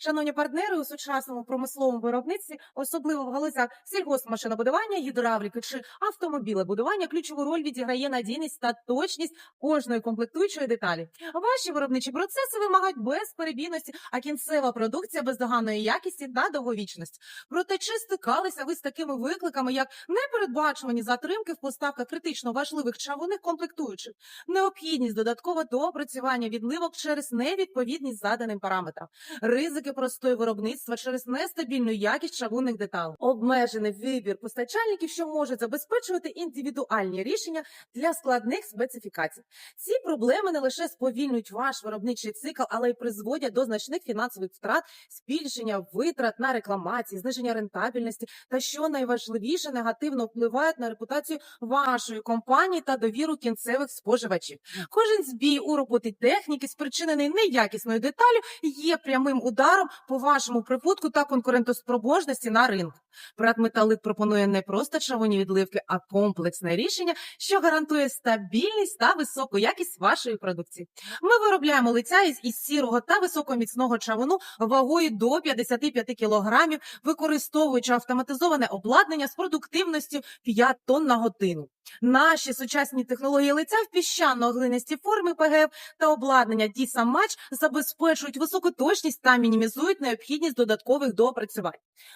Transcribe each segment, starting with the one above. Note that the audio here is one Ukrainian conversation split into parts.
Шановні партнери, у сучасному промисловому виробництві, особливо в галузях сільгоспмашинобудування, гідравліки чи автомобілебудування, ключову роль відіграє надійність та точність кожної комплектуючої деталі. Ваші виробничі процеси вимагають безперебійності, а кінцева продукція бездоганної якісті та довговічності. Проте чи стикалися ви з такими викликами, як непередбачувані затримки в поставках критично важливих чавунних комплектуючих, необхідність додаткового доопрацювання відливок через невідповідність заданим параметрам, ризики простої виробництва через нестабільну якість чавунних деталей, обмежений вибір постачальників, що можуть забезпечувати індивідуальні рішення для складних специфікацій. Ці проблеми не лише сповільнюють ваш виробничий цикл, але й призводять до значних фінансових втрат, збільшення витрат на рекламації, зниження рентабельності та що найважливіше негативно впливають на репутацію вашої компанії та довіру кінцевих споживачів. Кожен збій у роботі техніки, спричинений неякісною деталю, є прямим ударом по вашому прибутку та конкурентоспроможності на ринку. Пратметалит пропонує не просто чавунні відливки, а комплексне рішення, що гарантує стабільність та високу якість вашої продукції. Ми виробляємо лиця із, із сірого та високоміцного чавуну вагою до 55 кілограмів, використовуючи автоматизоване обладнання з продуктивністю 5 тонн на годину. Наші сучасні технології лиця в піщано-глинисті форми ПГФ та обладнання DISA Match забезпечують високу точність та мінімізують необхідність додаткових доопрацювань.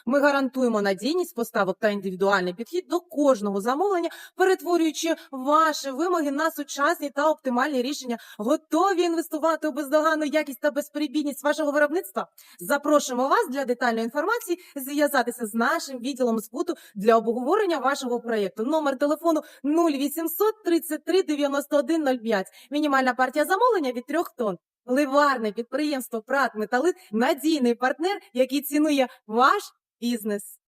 Ми гарантуємо надійність поставок та індивідуальний підхід до кожного замовлення, перетворюючи ваші вимоги на сучасні та оптимальні рішення. Готові інвестувати у бездоганну якість та безперебійність вашого виробництва? Запрошуємо вас для детальної інформації зв'язатися з нашим відділом збуту для обговорення вашого проєкту. Номер телефону 0800 33 91 05. Мінімальна партія замовлення від 3 тонн. Ливарне підприємство Прат Металит надійний партнер, який цінує ваш бізнес.